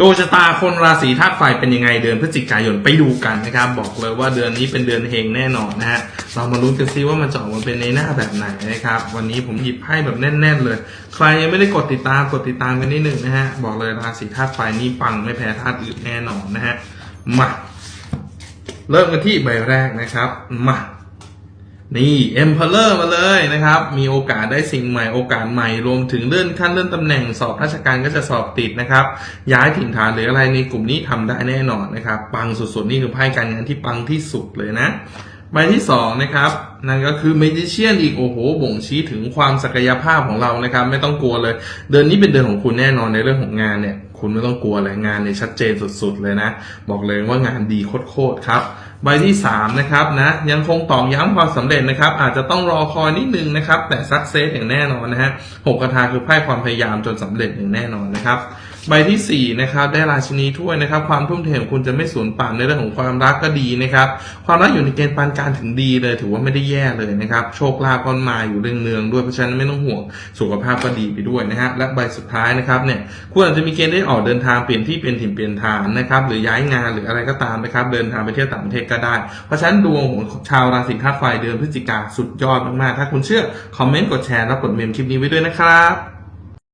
ดวงชะตาคนราศีธาตุไฟเป็นยังไงเดือนพฤศจิกายนไปดูกันนะครับ บอกเลยว่าเดือนนี้เป็นเดือนเฮงแน่นอนนะฮะเรามาลุ้นกันซิว่ามันจะออกมาเป็นในหน้าแบบไหนนะครับ วันนี้ผมหยิบไพ่แบบแน่น ๆ เลย ใครยังไม่ได้กดติดตามกดติดตามกันนิดหนึ่งนะฮะบอกเลยราศีธาตุไฟนี่ปังไม่แพ้ธาตุอื่นแน่นอนนะฮะมาเริ่มกันที่ใบแรกนะครับมา นี่ Emperor มาเลยนะครับ มีโอกาสได้สิ่งใหม่ โอกาสใหม่ รวมถึงเลื่อนขั้นเลื่อนตำแหน่งสอบราชการก็จะสอบติดนะครับ ย้ายถิ่นฐานหรืออะไรในกลุ่มนี้ทำได้แน่นอนนะครับ ปังสุดๆ นี่คือไพ่การงานที่ปังที่สุดเลยนะ ใบที่สองนะครับนั่นก็คือ Magician อีกโอ้โหบ่งชี้ถึงความศักยภาพของเรานะครับ ไม่ต้องกลัวเลย เดือนนี้เป็นเดือนของคุณแน่นอนในเรื่องของงานเนี่ย คุณไม่ต้องกลัวเลยงานเนี่ยชัดเจนสุดๆเลยนะ บอกเลยว่างานดีโคตรๆครับใบที่ 3 นะครับนะยังคงตอกย้ำความสำเร็จนะครับ อาจจะต้องรอคอยนิดนึงนะครับ แต่สักเซสอย่างแน่นอนนะฮะหกกระทาคือไพ่ความพยายามจนสำเร็จอย่างแน่นอนนะครับใบที่4นะครับได้ราชินีถ้วยนะครับ ความทุ่มเทของคุณจะไม่สูญเปล่าในเรื่องของความรักก็ดีนะครับ ความรักอยู่ในเกณฑ์ปานกลารถึงดีเลย ถือว่าไม่ได้แย่เลยนะครับ โชคลาภก็มาอยู่เนืองๆด้วย เพราะฉะนั้นไม่ต้องห่วงสุขภาพก็ดีไปด้วยนะฮะ และใบสุดท้ายนะครับเนี่ยคุณอาจจะมีเกณฑ์ได้ออกเดินทางเปลี่ยนที่เปลี่ยนถิ่นเปลี่ยนฐานนะครับ หรือย้ายงานหรืออะไรก็ตามนะครับ เดินทางไปเที่ยวต่างประเทศก็ได้ เพราะฉะนั้นดวงของชาวราศีธาตุไฟเดือนพฤศจิกาสุดยอดมากๆ ถ้าคุณเชื่อคอมเมนต์กดแชร์แล้วกดเมมคลิปนี้ไว้ด้วยนะครับ